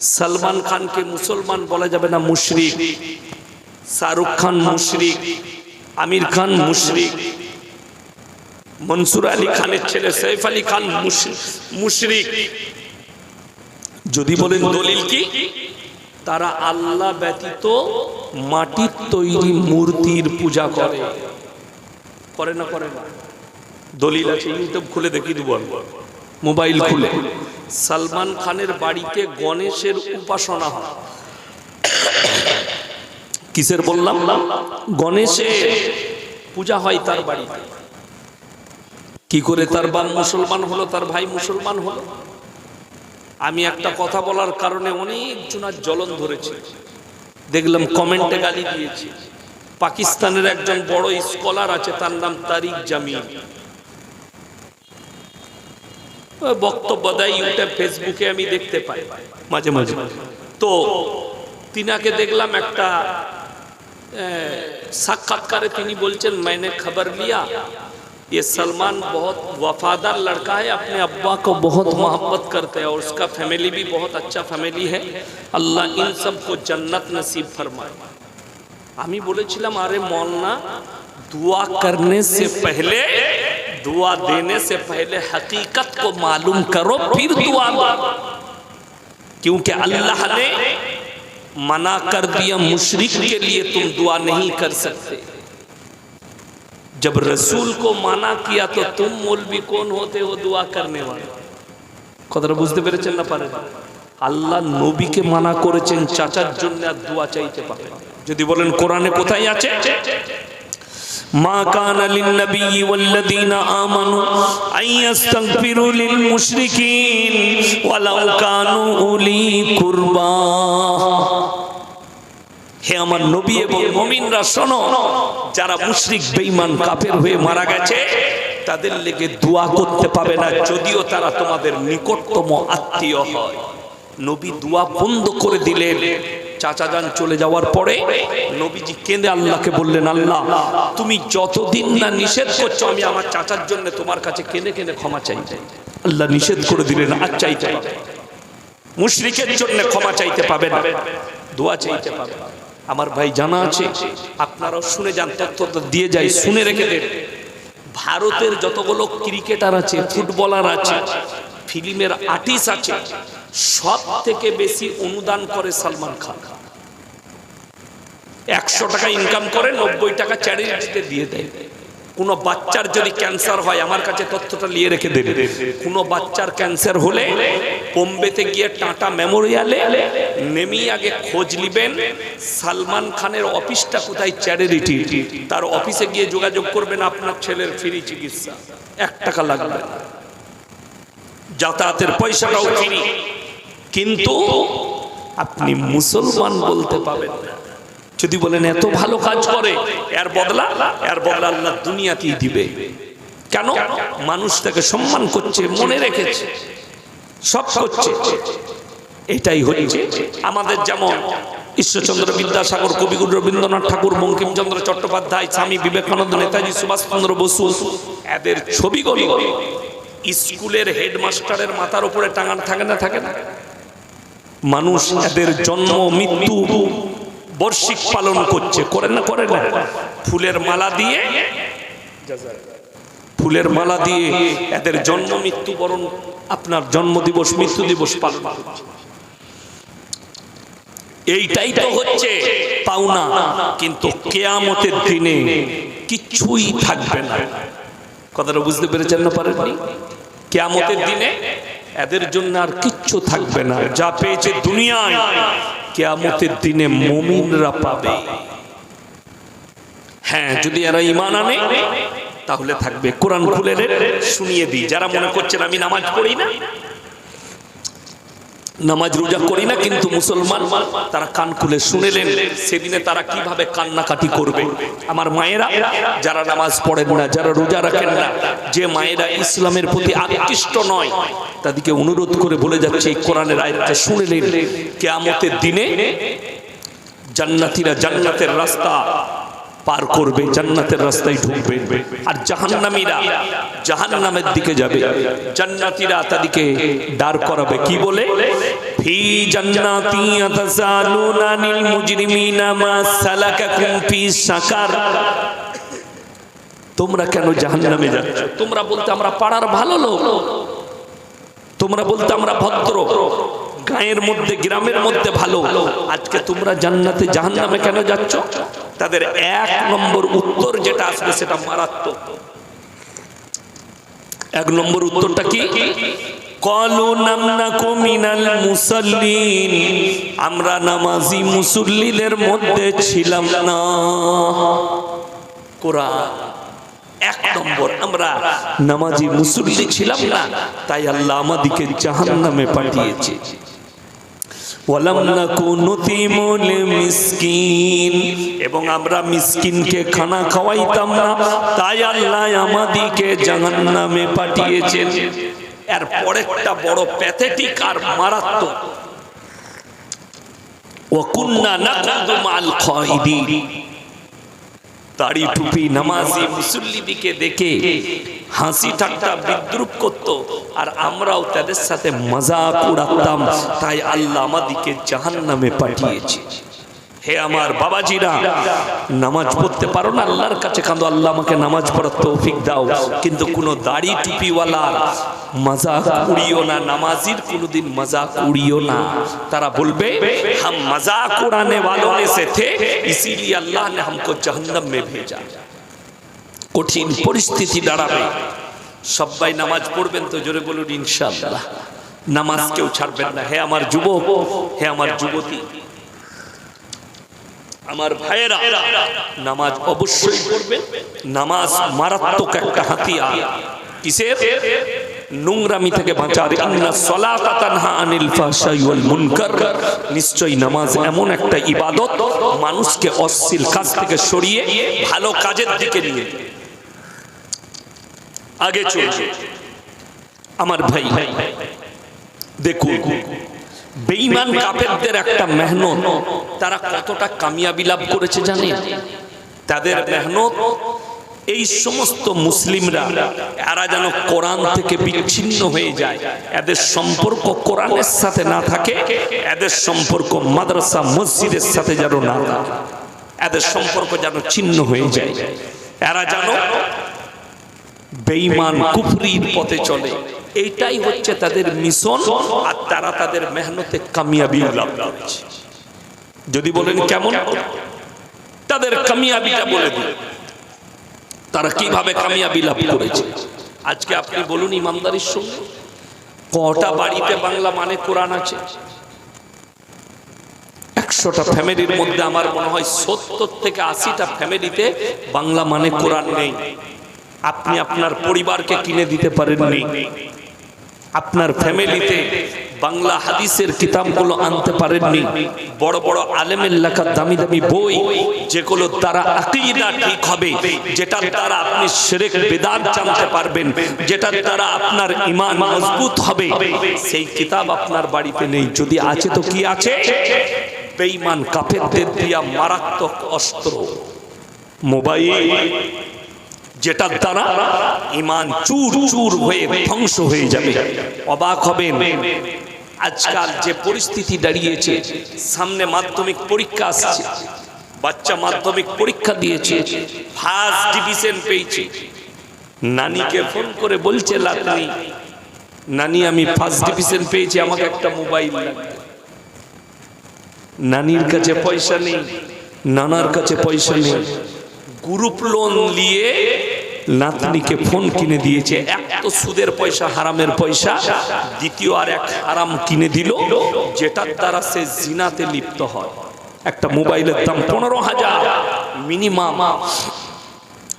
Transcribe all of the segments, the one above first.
সালমান খানকে মুসলমান বলা যাবে না মুশরিক, শাহরুখ খান মুশরিক, আমির খান মুশরিক, মনসুর আলী খানের ছেলে সৈফ আলী খান মুশরিক। যদি বলেন দলিল কি? তারা আল্লাহ ব্যতীত মাটির তৈরি মূর্তির পূজা করে। করে না করে না। দলিল আছে, ইউটিউব খুলে দেখি দেবো মোবাইল খুলে। সালমান খানের বাড়িতে গণেশের উপাসনা হয়। কিসের বললাম? গণেশের পূজা হয় তার বাড়িতে। কি করে তার বাপ মুসলমান হলো, তার ভাই মুসলমান হলো? আমি একটা কথা বলার কারণে অনেক জনার জ্বলন ধরেছে। দেখলাম কমেন্টে গালি দিয়েছে। পাকিস্তানের একজন বড় স্কলার আছে, তার নাম তারিক ওই বক্তব্য দেয় ইউটিউব, ফেসবুকে আমি দেখতে পাই, মাঝে মাঝে। তো তিনাকে দেখলাম একটা साक्षात्कार बोलचन मैंने खबर लिया, ये सलमान बहुत वफादार लड़का है, अपने अब्बा को बहुत मोहब्बत करते हैं और उसका फैमिली भी बहुत अच्छा फैमिली है। अल्लाह इन सबको जन्नत नसीब फरमाए। हमें बोले अरे मौलना दुआ करने से पहले दुआ देने से पहले हकीकत को मालूम करो फिर दुआ दो क्योंकि अल्लाह ने मना कर दिया मुशरिक के लिए तुम दुआ नहीं कर सकते जब रसूल को मना किया तो तुम मौलवी कौन होते हो दुआ करने वाले কথাটা বুঝতে পেরেছেন না পারেন আল্লাহ নবীকে মানা করেছেন চাচার জন্য আর দোয়া চাইতে পারে যদি বলেন কোরআনে কোথায় আছে হে আমার নবী মুমিনরা যারা মুশরিক, বেঈমান, কাফের হয়ে মারা গেছে, তাদের লেগে দোয়া করতে পাবে না, যদিও তারা তোমাদের নিকটতম আত্মীয় হয়। নবী দোয়া বন্ধ করে দিলেন। চাচা যান চলে যাওয়ার পরে নবীজি কেঁদে আল্লাহকে বললেন, আল্লাহ, তুমি যতদিন না নিষেধ করছ, আমি আমার চাচার জন্য তোমার কাছে কেঁদে কেঁদে ক্ষমা চাই। আল্লাহ নিষেধ করে দিলেন আর চাইতে পাবে মুশরিকের জন্য ক্ষমা চাইতে পাবে না দোয়া চাইতে পাবে আমার ভাই জানা আছে, আপনারাও শুনে যান তথ্যটা দিয়ে যাই, শুনে রেখে দেন। ভারতের যতগুলো ক্রিকেটার আছে, ফুটবলার আছে ফিল্মের আর্টিস্ট আছে সব থেকে বেশি অনুদান করে সালমান খান। একশো টাকা ইনকাম করে নব্বই টাকা চ্যারিটিতে দিয়ে দেয়। কোনো বাচ্চার যদি ক্যান্সার হয়, আমার কাছে তথ্যটা নিয়ে রেখে দেবে। কোনো বাচ্চার ক্যান্সার হলে বোম্বেতে গিয়ে টাটা মেমোরিয়ালে নেমেই আগে খোঁজ নিবেন সালমান খানের অফিসটা কোথায় চ্যারিটি তার অফিসে গিয়ে যোগাযোগ করবেন আপনার ছেলের ফ্রি চিকিৎসা। এক টাকা লাগবে। যাতায়াতের পয়সাটাও ফ্রি। কিন্তু আপনি মুসলমান বলতে পাবেন যদি বলেন এত ভালো কাজ করে, এর বদলা এর বদলা আল্লাহ দুনিয়াতেই দিবে। কেন? মানুষ তাকে সম্মান করছে, মনে রেখেছে, সব করছে। এটাই হচ্ছে আমাদের যেমন ঈশ্বরচন্দ্র বিদ্যাসাগর কবিগুরু রবীন্দ্রনাথ ঠাকুর, বঙ্কিমচন্দ্র চট্টোপাধ্যায়, স্বামী বিবেকানন্দ, নেতাজি সুভাষচন্দ্র বসু, এদের ছবিগুলো স্কুলের হেডমাস্টারের মাথার উপরে টাঙানো থাকে না থাকে না। মানুষ এদের জন্ম, মৃত্যু বর্ষিক পালন করছে, করে না করে না। ফুলের মালা দিয়ে, ফুলের মালা দিয়ে এদের জন্ম, মৃত্যু বরণ, আপনার জন্ম দিবস মৃত্যু দিবস পালন এইটাই তো হচ্ছে পাওনা। কিন্তু কেয়ামতের দিনে কিছুই থাকবে না। কথাটা বুঝতে পেরেছেন না পারেননি? কেয়ামতের দিনে এদের জন্য আর কিচ্ছু থাকবে না। যা পেয়েছে দুনিয়ায়, কেয়ামতের দিনে মমিনরা পাবে। হ্যাঁ যদি এরা ইমান আনে, তাহলে থাকবে। কোরআন খুলে শুনিয়ে দিই। যারা মনে করছেন আমি নামাজ পড়ি না নামাজ রোজা করি না, কিন্তু মুসলমান তারা কান খুলে শুনেলেন, সেদিনে তারা কীভাবে কান্নাকাটি করবে? আমার মায়েরা, যারা নামাজ পড়েন না, যারা রোজা রাখেন না, যে মায়েরা ইসলামের প্রতি আকৃষ্ট নয়, তাদেরকে অনুরোধ করে বলে যাচ্ছে, এই কোরআনের আয়াতটা শুনেলেন। কেয়ামতের দিনে জান্নাতীরা জান্নাতের রাস্তা পার করবে, জান্নাতের রাস্তায় ঢুকবে। আর জাহান্নামীরা জাহান্নামের দিকে যাবে। জান্নাতীরা তাদেরকে দাঁড় করাবে। কি বলে? ফি জান্নাতি ইয়াতাসালুনা আনিল মুজরিমিনা মা সালাকাকুম ফি সাকার। তোমরা কেন জাহান্নামে যাচ্ছ? তোমরা বলতে আমরা পাড়ার ভালো লোক। তোমরা বলতে আমরা ভদ্র। গায়ের মধ্যে, গ্রামের মধ্যে ভালো। আজকে তোমরা জান্নাতে জাহান্নামে কেন যাচ্ছ? তাদের এক নম্বর উত্তর যেটা আসবে সেটা মারাত্মক। এক নম্বর উত্তরটা কি? আমরা নামাজি মুসল্লিদের মধ্যে ছিলাম না। এক নম্বর, আমরা নামাজি মুসল্লি ছিলাম না, তাই আল্লাহ আমাদিকে জাহান্নামে পাঠিয়েছে। ওয়ালাম নাকু নুতিমুল মিসকিন। এবং আমরা মিসকিনকে খানা খাওয়াইতাম না, তাই আল্লাহ আমাদিকে জাহান্নামে পাঠিয়েছেন। এর পরেরটা বড় প্যাথেটিক আর মারাত্মক। ওয়াকুন্না নাকুদু মাল দাড়ি টুপি নামাজি মুসল্লিদিকে দেখে হাসি ঠাট্টা বিদ্রুপ করত আর আমরাও তাদের সাথে মজাক উড়াতাম তাই আল্লাহ আমাদিকে জাহান্নামে পাঠিয়েছে হে আমার বাবাজিরা নামাজ পড়তে পারো না আল্লাহর কাছে কাঁদো আল্লাহ আমাকে নামাজ পড়ার তৌফিক দাও কিন্তু কোনো দাড়ি টুপিওয়ালার মজাক উড়িও না নামাজির কোনোদিন মজাক উড়িও না তারা বলবে हम मजाक उड़ाने वालों में से थे इसीलिए अल्लाह ने हमको जहन्नम में भेजा কঠিন পরিস্থিতি দাঁড়াবে। সবাই নামাজ পড়বেন তো জোরে বলুন ইনশাআল্লাহ। নামাজ কেউ ছাড়বেন না। হে আমার যুবক হে আমার যুবতী। আমার ভাইয়েরা নামাজ অবশ্যই পড়বেন। নামাজ মারাত্মক একটা হাতিয়ার। কিসের? নোংরামি থেকে বাঁচার। আনিল ওয়াল মুনকার। নিশ্চয়ই নামাজ এমন একটা ইবাদত মানুষকে অশ্লীল কাজ থেকে সরিয়ে ভালো কাজের দিকে নিয়ে। যায়। আগে চলছে আমার ভাই, দেখুন, বেঈমান কাফেরদের একটা মেহনত। তারা কতটা কামিয়াবি লাভ করেছে জানেন? তাদের মেহনত এই সমস্ত মুসলিমরা, এরা যেন কোরআন থেকে বিচ্ছিন্ন হয়ে যায়। এদের সম্পর্ক কোরআনের সাথে না থাকে, এদের সম্পর্ক মাদ্রাসা, মসজিদের সাথে যেন না থাকে। এদের সম্পর্ক যেন ছিন্ন হয়ে যায়। এরা যেন বেঈমান কুফরির পথে চলে। এইটাই হচ্ছে তাদের মিশন আর তারা তাদের মেহনতে কামিয়াবি লাভ করেছে। যদি বলেন কেমন? তাদের কামিয়াবিটা বলে দিন। তারা কীভাবে কামিয়াবি লাভ করেছে? আজকে আপনি বলুন ইমানদারির সঙ্গে। কটা বাড়িতে বাংলা মানে কোরআন আছে? একশোটা ফ্যামিলির মধ্যে আমার মনে হয় সত্তর থেকে আশিটা ফ্যামিলিতে বাংলা মানে কোরআন নেই। আপনি আপনার পরিবারকে কিনে দিতে পারেননি। আপনার ফ্যামিলিতে বাংলা হাদিসের কিতাবগুলো আনতে পারেননি। বড় বড় আলেমের লেখা দামি দামি বই, যেগুলো দ্বারা আকিদা ঠিক হবে যেটার দ্বারা আপনি শিরক, বেদাত জানতে পারবেন যেটার দ্বারা আপনার ঈমান মজবুত হবে। সেই কিতাব আপনার বাড়িতে নেই। যদি আছে তো কি আছে? বেঈমান কাফেরদের দিয়া মারাত্মক অস্ত্র। মোবাইল যেটার দ্বারা ইমান চুর চুর হয়ে ধ্বংস হয়ে যাবে। অবাক হবেন? আজকাল যে পরিস্থিতি দাঁড়িয়েছে, সামনে মাধ্যমিক পরীক্ষা আসছে, বাচ্চা মাধ্যমিক পরীক্ষা দিয়েছে, ফার্স্ট ডিভিশন পেয়েছে। নানিকে ফোন করে বলছে লাতনি নানি, আমি ফার্স্ট ডিভিশন পেয়েছি, আমাকে একটা মোবাইল নানির কাছে পয়সা নেই, নানার কাছে পয়সা নেই। গ্রুপ লোন নিয়ে নাতনিকে ফোন কিনে দিয়েছে। এক তো সুদের পয়সা, হারামের পয়সা। দ্বিতীয় আর এক হারাম কিনে দিল, যেটার দ্বারা সে জিনাতে লিপ্ত হয়। একটা মোবাইলের দাম পনেরো হাজার, মিনিমাম।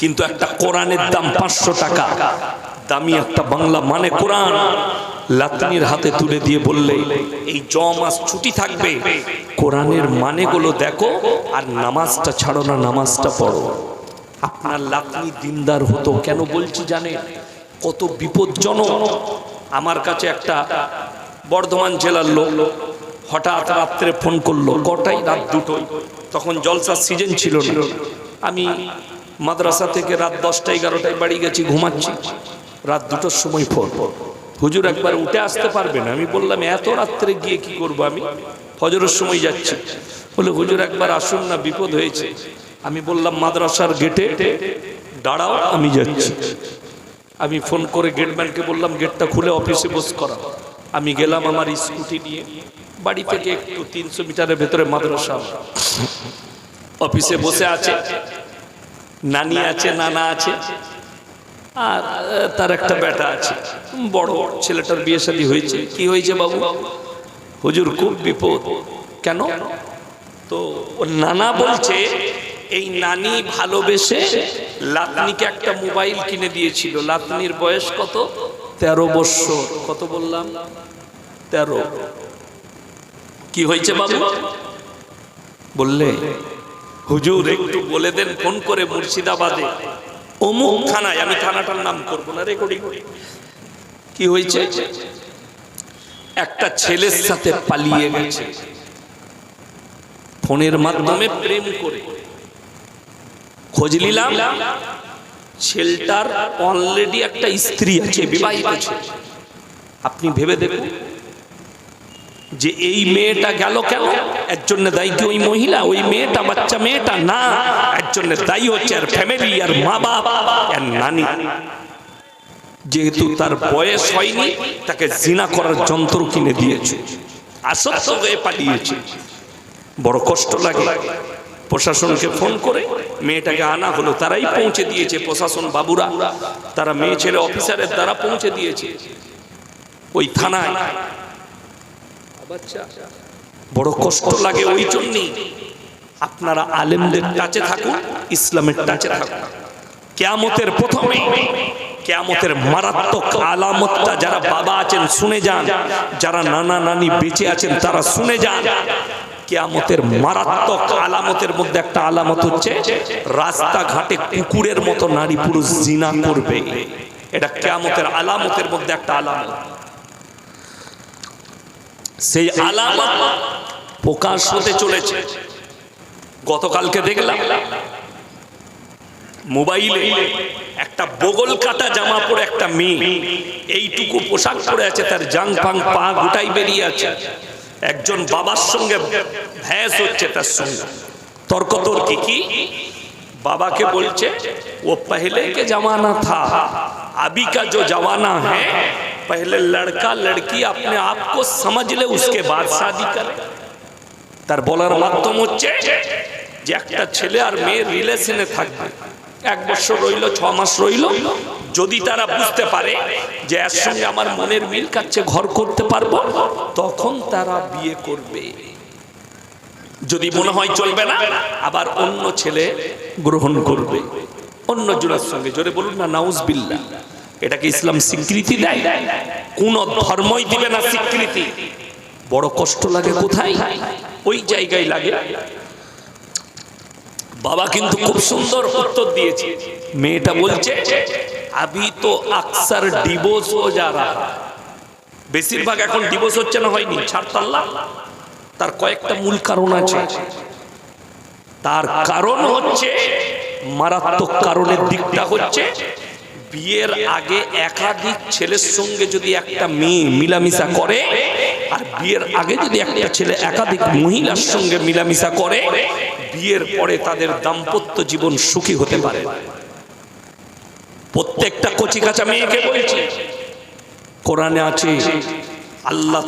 কিন্তু একটা কোরআনের দাম পাঁচশো টাকা। দামি একটা বাংলা মানে কোরআন। লাতনির হাতে তুলে দিয়ে বললে, এই জ মাস ছুটি থাকবে। কোরআনের মানেগুলো দেখো আর নামাজটা ছাড়ো না, নামাজটা পড়ো। আপনার লাতনি দিনদার হতো কেন বলছি জানে কত বিপজ্জনক। আমার কাছে একটা বর্ধমান জেলার লোক হঠাৎ রাত্রে ফোন করল, কটাই রাত দুটোই? তখন জলসার সিজন ছিল না। আমি মাদ্রাসা থেকে রাত দশটা এগারোটায় বাড়ি গেছি, ঘুমাচ্ছি। রাত দুটোর সময় ফোন। হুজুর একবার উঠে আসতে পারবেন। আমি বললাম, এত রাত্রে গিয়ে কি করব আমি? ফজরের সময় যাচ্ছি। বলে, হুজুর একবার আসুন না, বিপদ হয়েছে। আমি বললাম, মাদ্রাসার গেটে দাঁড়াও, আমি যাচ্ছি। আমি ফোন করে গেটম্যানকে বললাম গেটটা খুলে অফিসে বস করা। আমি গেলাম আমার স্কুটি নিয়ে। বাড়ি থেকে একটু তিনশো মিটারের ভেতরে মাদ্রাসা অফিসে বসে আছে। নানি আছে, নানা আছে। আর তার একটা বেটা আছে। বড় ছেলেটার বিয়ে শাদী হয়েছে। কি হয়েছে বাবু? হুজুর, খুব বিপদ। কেন? তো নানা বলছে, এই নানি ভালোবেসে লাতনিকে একটা মোবাইল কিনে দিয়েছিল। লাতনির বয়স কত? তেরো বৎসর। কত বললাম? তেরো। কি হয়েছে বাবু? বললে, হুজুর, একটু বলে দেন, ফোন করে মুর্শিদাবাদে। অমুক থানায় আমি থানাটার নাম করব না রেকর্ডিং কি হয়েছে? একটা ছেলের সাথে পালিয়ে গেছে। ফোনের মাধ্যমে প্রেম করে। খোঁজ নিলাম, ছেলেটার অলরেডি একটা স্ত্রী আছে, বিবাহিত আছে আপনি ভেবে দেখুন। যে এই মেয়েটা গেল কেন? এর দায়ী কি ওই মহিলা? ওই মেয়েটা বাচ্চা মেয়েটা? না, এর দায়ী হচ্ছে আর ফ্যামিলি আর মা বাপ আর নানি। যেহেতু তার বয়স হয়নি, তাকে জিনা করার যন্ত্র কিনে দিয়েছে। আসক্ত হয়ে পাঠিয়েছে বড় কষ্ট লাগে। প্রশাসনকে ফোন করে মেয়েটাকে আনা হলো, তারাই পৌঁছে দিয়েছে, প্রশাসন বাবুরা। তারা মেয়ে ছেলে অফিসারের দ্বারা পৌঁছে দিয়েছে। ওই থানায় বড় কষ্ট লাগে ওই জন্যই আপনারা আলেমদের টাচে থাকুন ইসলামের টাচে থাকুন। কেয়ামতের প্রথমে কেয়ামতের মারাত্মক আলামতটা যারা বাবা আছেন শুনে যান। যারা নানা নানি বেঁচে আছেন তারা শুনে যান। কেয়ামতের মারাত্মক আলামতের মধ্যে একটা আলামত হচ্ছে রাস্তাঘাটে কুকুরের মতো নারী পুরুষ জিনা করবে। এটা কেয়ামতের আলামতের মধ্যে একটা আলামত। সেই আলামত প্রকাশ হতে চলেছে। গতকালকে দেখলাম, মোবাইলে একটা বগল কাটা জামা পরে একটা মেয়ে, এইটুকু পোশাক পরে আছে, তার জাং ফাং পা গোটাই বেরিয়ে আছে। একজন বাবার সঙ্গে ভ্যাস হচ্ছে তার সঙ্গে। তর্ক তর্কি কি? বাবাকে বলছে, ও পহলে কে জামানা থা আবি কা জো জামানা হ্যাঁ पहले लड़का लड़की अपने आप को समझ ले उसके बाद शादी करे তার বলার মাধ্যম হচ্ছে যে একটা ছেলে আর মেয়ের রিলেশনে থাকবে এক বছর রইল ছ মাস রইল যদি তারা বুঝতে পারে যে এর সঙ্গে আমার মনের মিল কাচ্ছে ঘর করতে পারবো তখন তারা বিয়ে করবে যদি মনে হয় চলবে না আবার অন্য ছেলে গ্রহণ করবে অন্য জোড়ার সঙ্গে জোরে বলুন না নাউজ বিল্লা এটাকে ইসলাম স্বীকৃতি দেয়? কোন ধর্মই দিবে না স্বীকৃতি। বড় কষ্ট লাগে কোথায়? ওই জায়গায় লাগে। বাবা কিন্তু খুব সুন্দর উত্তর দিয়েছে। মেয়েটা বলছে, আবি তো আকসার ডিভোর্স হো যা রাহা। বেশিরভাগ এখন ডিভোর্স হচ্ছে না, হয়নি। ছাড়তাল্লাহ তার কয়েকটা মূল কারণ আছে। তার কারণ হচ্ছে, মারাত্মক কারণের দিকটা হচ্ছে বিয়ের আগে একাধিক ছেলের সঙ্গে যদি একটা মেয়ে মিলামিশা করে আর বিয়ের আগে যদি একটা ছেলে একাধিক মহিলার সঙ্গে মিলামিশা করে বিয়ের পরে তাদের দাম্পত্য জীবন সুখী হতে পারে। প্রত্যেকটা কচি কাঁচা মেয়েকে বলছে কোরআনে আছে আল্লাহ